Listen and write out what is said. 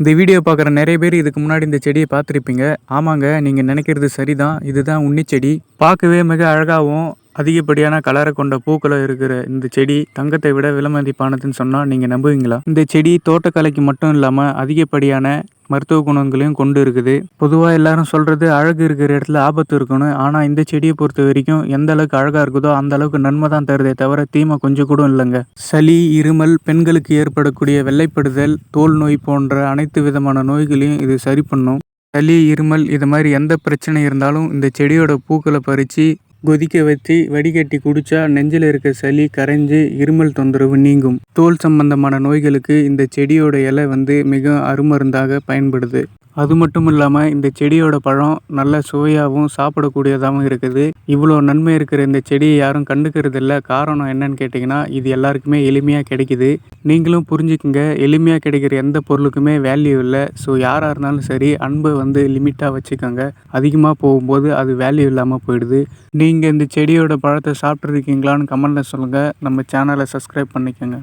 இந்த வீடியோ பார்க்குற நிறைய பேர் இதுக்கு முன்னாடி இந்த செடியை பார்த்துருப்பீங்க. ஆமாங்க நீங்கள் நினைக்கிறது சரிதான். இதுதான் உன்னிச்செடி. பார்க்கவே மிக அழகாகவும் அதிகப்படியான கலரை கொண்ட பூக்களை இருக்கிற இந்த செடி தங்கத்தை விட விலமதிப்பானதுன்னு சொன்னால் நீங்கள் நம்புவீங்களா? இந்த செடி தோட்டக்கலைக்கு மட்டும் இல்லாமல் அதிகப்படியான மருத்துவ குணங்களையும் கொண்டு இருக்குது. பொதுவாக எல்லாரும் சொல்கிறது அழகு இருக்கிற இடத்துல ஆபத்து இருக்கணும் ஆனால் இந்த செடியை பொறுத்த வரைக்கும் எந்த அளவுக்கு அழகாக இருக்குதோ அந்த அளவுக்கு நன்மை தான் தருதே தவிர தீமை கொஞ்சம் கூட இல்லைங்க. சளி இருமல் பெண்களுக்கு ஏற்படக்கூடிய வெள்ளைப்படுதல் தோல் நோய் போன்ற அனைத்து விதமான நோய்களையும் இது சரி பண்ணும். சளி இருமல் இது மாதிரி எந்த பிரச்சனை இருந்தாலும் இந்த செடியோட பூக்களை பறித்து கொதிக்க வச்சு வடிகட்டி குடித்தா நெஞ்சில் இருக்க சளி கரைஞ்சி இருமல் தொந்தரவு நீங்கும். தோல் சம்பந்தமான நோய்களுக்கு இந்த செடியோட இலை வந்து மிக அருமருந்தாக பயன்படுது. அது மட்டும் இல்லாமல் இந்த செடியோட பழம் நல்ல சுவையாகவும் சாப்பிடக்கூடியதாகவும் இருக்குது. இவ்வளோ நன்மை இருக்கிற இந்த செடியை யாரும் கண்டுக்கிறது இல்லை காரணம் என்னன்னு கேட்டிங்கன்னா இது எல்லாருக்குமே எளிமையாக கிடைக்குது. நீங்களும் புரிஞ்சுக்குங்க. எளிமையாக கிடைக்கிற எந்த பொருளுக்குமே வேல்யூ இல்லை. ஸோ யாராக இருந்தாலும் சரி அன்பை வந்து லிமிட்டாக வச்சுக்கோங்க. அதிகமாக போகும்போது அது வேல்யூ இல்லாமல் போயிடுது. நீங்கள் இந்த செடியோட பழத்தை சாப்பிட்ருக்கீங்களான்னு கமெண்ட்டில் சொல்லுங்கள் நம்ம சேனலை சப்ஸ்கிரைப் பண்ணிக்கோங்க.